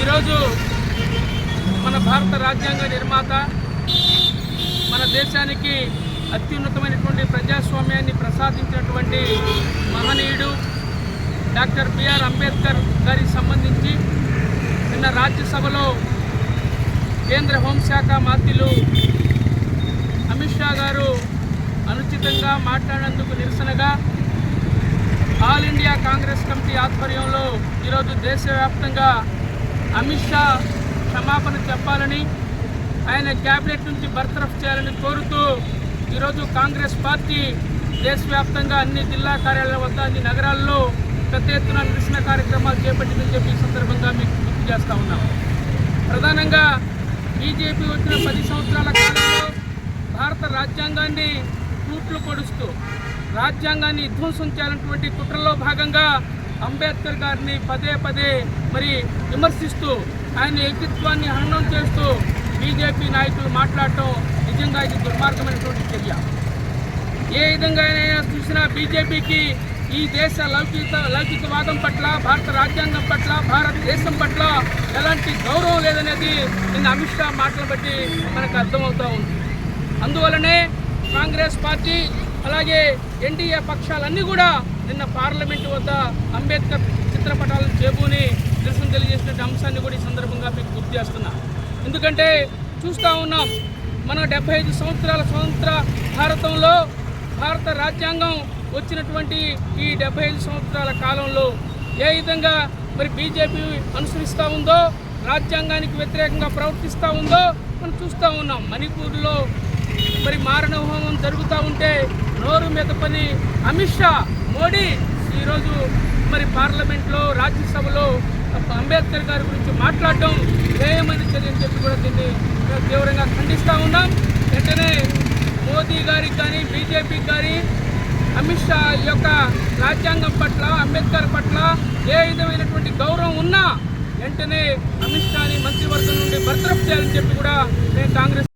ఈరోజు మన భారత రాజ్యాంగ నిర్మాత మన దేశానికి అత్యున్నతమైనటువంటి ప్రజాస్వామ్యాన్ని ప్రసాదించినటువంటి మహనీయుడు డాక్టర్ బిఆర్ అంబేద్కర్ గారికి సంబంధించి నిన్న రాజ్యసభలో కేంద్ర హోంశాఖ మంత్రులు అమిత్ షా గారు అనుచితంగా మాట్లాడేందుకు నిరసనగా ఆల్ ఇండియా కాంగ్రెస్ కమిటీ ఆధ్వర్యంలో ఈరోజు దేశవ్యాప్తంగా అమిత్ షా క్షమాపణ చెప్పాలని ఆయన క్యాబినెట్ నుంచి బర్తరఫ్ చేయాలని కోరుతూ ఈరోజు కాంగ్రెస్ పార్టీ దేశవ్యాప్తంగా అన్ని జిల్లా కార్యాలయాల వద్ద అన్ని నగరాల్లో పెద్ద ఎత్తున నిరసన కార్యక్రమాలు చేపట్టిందని చెప్పి ఈ సందర్భంగా మీకు గుర్తు చేస్తూ ఉన్నాం. ప్రధానంగా బీజేపీ వచ్చిన పది సంవత్సరాల కాలంలో భారత రాజ్యాంగాన్ని తూట్లు పొడుస్తూ రాజ్యాంగాన్ని ధ్వంసం చేయాలన్నటువంటి కుట్రలో భాగంగా అంబేద్కర్ గారిని పదే పదే మరి విమర్శిస్తూ ఆయన వ్యక్తిత్వాన్ని హననం చేస్తూ బీజేపీ నాయకులు మాట్లాడటం నిజంగా ఇది దుర్మార్గమైనటువంటి చర్య. ఏ విధంగా చూసినా బీజేపీకి ఈ దేశ లౌకిక లౌకికవాదం పట్ల భారత రాజ్యాంగం పట్ల భారతదేశం పట్ల ఎలాంటి గౌరవం లేదనేది నిన్న అమిత్ షా మాటలు బట్టి మనకు అర్థమవుతూ ఉంది. అందువలనే కాంగ్రెస్ పార్టీ అలాగే ఎన్డీఏ పక్షాలన్నీ కూడా నిన్న పార్లమెంట్ వద్ద అంబేద్కర్ చిత్రపటాలను చేబూని నిరసన తెలియజేసిన అంశాన్ని కూడా ఈ సందర్భంగా మీకు గుర్తు చేస్తున్నా. ఎందుకంటే చూస్తూ ఉన్నాం మన డెబ్బై ఐదు సంవత్సరాల స్వతంత్ర భారతంలో భారత రాజ్యాంగం వచ్చినటువంటి ఈ డెబ్బై ఐదు సంవత్సరాల కాలంలో ఏ విధంగా మరి బీజేపీ అనుసరిస్తూ ఉందో రాజ్యాంగానికి వ్యతిరేకంగా ప్రవర్తిస్తూ ఉందో మనం చూస్తూ ఉన్నాం. మణిపూర్లో మరి మారణ హోమం జరుగుతూ ఉంటే నోరు మెదపని అమిత్ షా మోడీ ఈరోజు మరి పార్లమెంట్లో రాజ్యసభలో అంబేద్కర్ గారి గురించి మాట్లాడడం ఏమని చర్య అని చెప్పి కూడా దీన్ని తీవ్రంగా ఖండిస్తూ ఉన్నాం. వెంటనే మోదీ గారికి కానీ బీజేపీకి కానీ అమిత్ షా యొక్క రాజ్యాంగం పట్ల అంబేద్కర్ పట్ల ఏ విధమైనటువంటి గౌరవం ఉన్నా వెంటనే అమిత్ షాని మంత్రివర్గం నుండి బర్తరఫ్ చేయాలని చెప్పి కూడా నేను కాంగ్రెస్